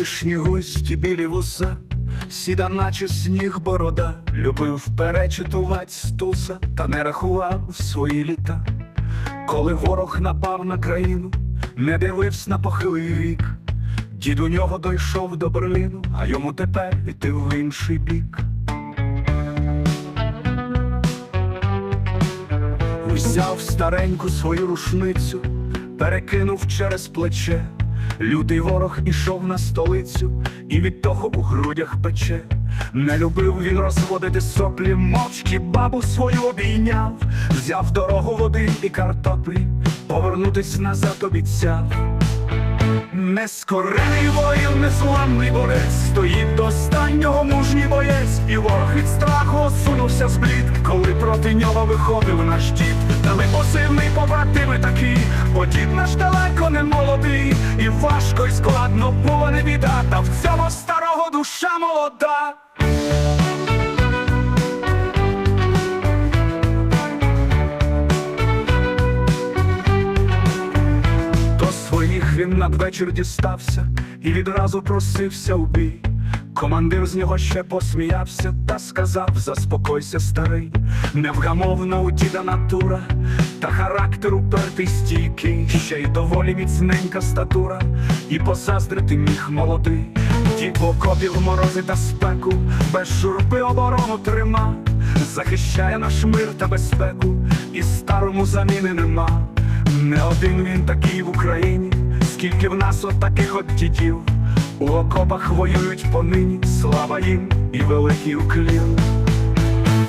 Вічні густі білі вуса, сіда, наче сніг борода, любив перечитувать стуса, та не рахував свої літа. Коли ворог напав на країну, не дивився на похилий вік. Дід у нього дійшов до Берліну, а йому тепер іти в інший бік. Взяв стареньку свою рушницю, перекинув через плече. Лютий ворог ішов на столицю, і від того у грудях пече. Не любив він розводити соплі, мовчки бабу свою обійняв, взяв дорогу води і картоплі, повернутись назад обіцяв. Нескорений воїн, незламний борець, стоїть до останнього мужній боєць, і ворог від страху осунувся зблід, коли проти нього виходив наш дід. Дали посильний побратими такий, бо дід наш далеко не і важко й складно була не біда, та в цьому старого душа молода. До своїх він надвечір дістався і відразу просився у бій. Командир з нього ще посміявся та сказав: Заспокойся, старий, невгамовна у діда натура, та характер упертий стійкий, ще й доволі міцненька статура, і позаздрити міг молодий. Дід в окопі в морози та спеку, без журби оборону трима, захищає наш мир та безпеку, і старому заміни нема. Не один він такий в Україні, скільки в нас от таких от дідів. У окопах воюють понині, слава їм і великий уклін.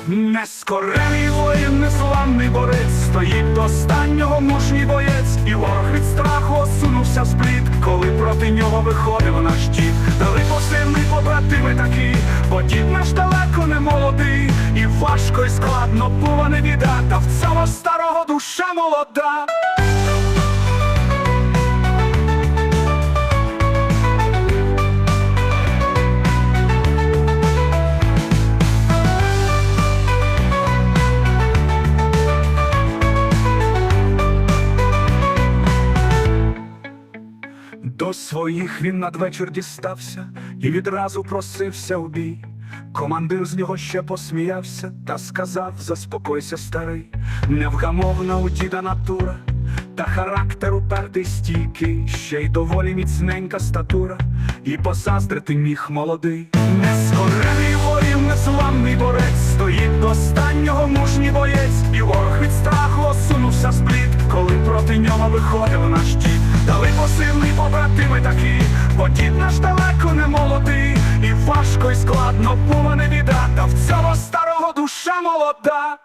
Нескорений воїн, незламний борець, стоїть до останнього мужній боєць, і ворог від страху осунувся зблід, коли проти нього виходив наш дід. Дали посильний побратими такі, бо дід наш далеко не молодий, і важко і складно була не біда, та в цього старого душа молода. Своїх він надвечір дістався і відразу просився у бій. Командир з нього ще посміявся та сказав: Заспокойся, старий, невгамовна у діда натура, та характер упертий стійкий, ще й доволі міцненька статура, і позаздрити міг молодий. Нескорений воїн, незламний борець, стоїть до останнього мужній боєць, і ворог від страху осунувся зблід, коли проти нього виходив наш дід. Дали посили побратими такі, бо дід наш далеко не молодий, і важко й складно була не біда, та в цього старого душа молода.